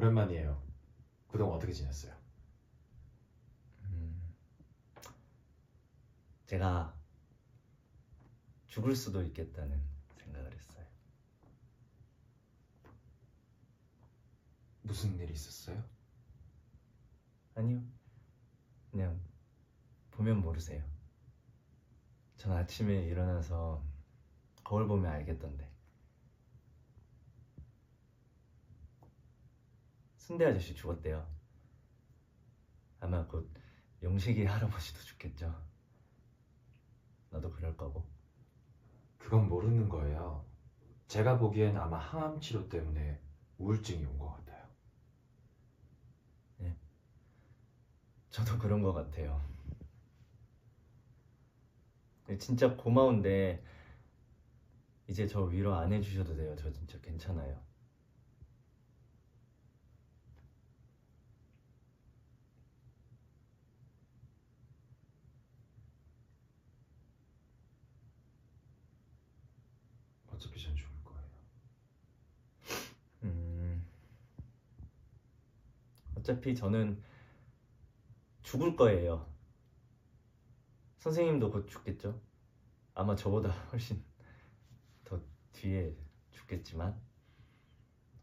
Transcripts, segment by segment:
오랜만이에요. 그동안 어떻게 지냈어요? 음, 제가 죽을 수도 있겠다는 생각을 했어요. 무슨 일 있었어요? 아니요. 그냥 보면 모르세요. 전 아침에 일어나서 거울 보면 알겠던데. 순대 아저씨 죽었대요. 아마 곧 영식이 할아버지도 죽겠죠. 나도 그럴 거고. 그건 모르는 거예요. 제가 보기엔 아마 항암 치료 때문에 우울증이 온 것 같아요. 저도 그런 것 같아요. 진짜 고마운데 이제 저 위로 안 해주셔도 돼요. 저 진짜 괜찮아요. 어차피 전 죽을 거예요. 음, 어차피 저는 죽을 거예요. 선생님도 곧 죽겠죠? 아마 저보다 훨씬 더 뒤에 죽겠지만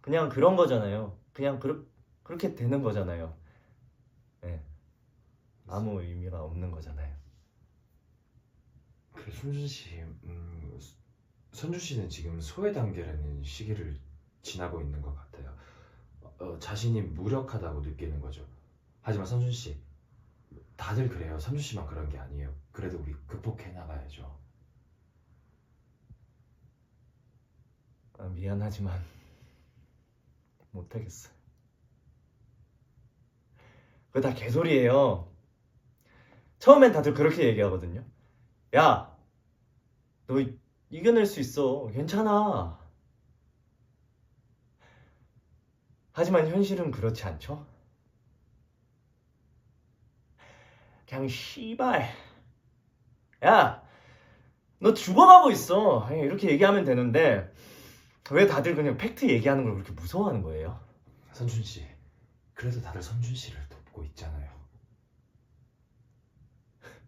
그냥 그런 거잖아요. 그냥 그렇, 그렇게 되는 거잖아요. 네. 아무 의미가 없는 거잖아요. 그 손준 씨, 음, 수- 선준 씨는 지금 소외 단계라는 시기를 지나고 있는 것 같아요. 어, 자신이 무력하다고 느끼는 거죠. 하지만 선준 씨, 다들 그래요. 선준 씨만 그런 게 아니에요. 그래도 우리 극복해 나가야죠. 아, 미안하지만 못하겠어요. 그거 다 개소리예요. 처음엔 다들 그렇게 얘기하거든요. 야, 너 이- 이겨낼 수 있어. 괜찮아. 하지만 현실은 그렇지 않죠? 그냥 씨발. 야, 너 죽어가고 있어. 이렇게 얘기하면 되는데 왜 다들 그냥 팩트 얘기하는 걸 그렇게 무서워하는 거예요? 선준 씨, 그래도 다들 선준 씨를 돕고 있잖아요.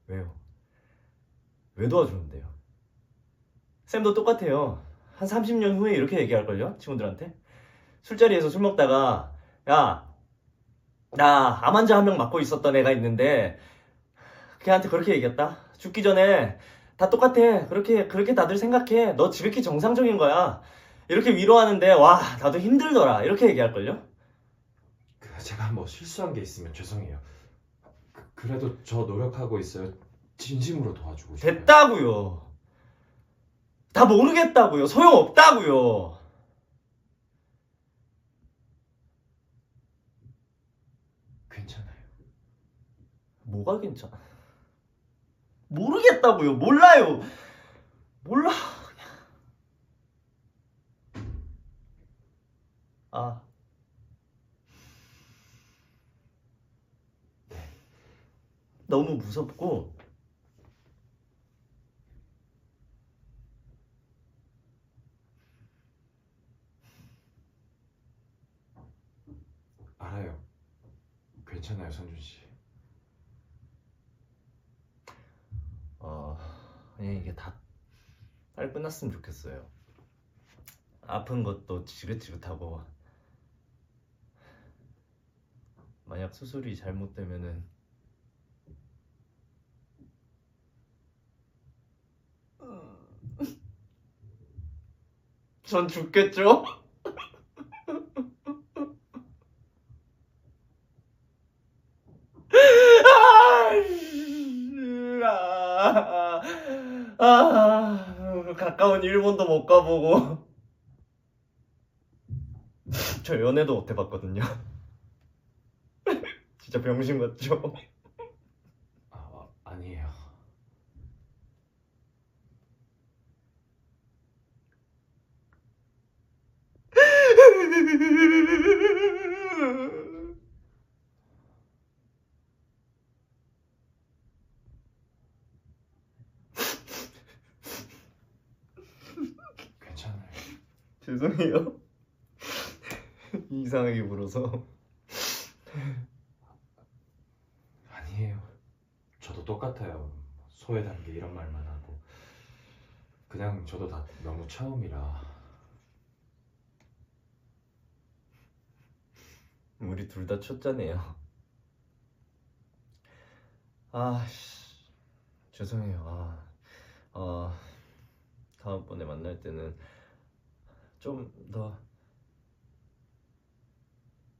왜요? 왜 도와주는데요? 쌤도 똑같아요. 한 30년 후에 이렇게 얘기할걸요? 친구들한테? 술자리에서 술 먹다가 야, 나 암 환자 한 명 맡고 있었던 애가 있는데 걔한테 그렇게 얘기했다. 죽기 전에 다 똑같아. 그렇게 그렇게 다들 생각해. 너 지극히 정상적인 거야. 이렇게 위로하는데 와 나도 힘들더라. 이렇게 얘기할걸요? 그 제가 뭐 실수한 게 있으면 죄송해요. 그, 그래도 저 노력하고 있어요. 진심으로 도와주고 싶어요. 됐다고요. 다 모르겠다고요. 소용없다고요. 괜찮아요. 뭐가 괜찮아? 모르겠다고요. 몰라요. 몰라. 아. 너무 무섭고 알아요. 괜찮아요, 선준 씨. 어, 그냥 이게 다 빨리 끝났으면 좋겠어요. 아픈 것도 지긋지긋하고 만약 수술이 잘못되면은 전 죽겠죠? 아, 아, 가까운 일본도 못 가보고 저 연애도 못 해봤거든요. 진짜 병신 같죠? 아, 아, 아니에요. 괜찮아요. 죄송해요. 이상하게 불어서 아니에요. 저도 똑같아요. 소외 단계 이런 말만 하고 그냥 저도 다 너무 처음이라 우리 둘 다 초짜네요. 아, 씨. 죄송해요. 아, 아, 다음번에 만날 때는 좀 더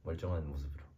멀쩡한 모습으로.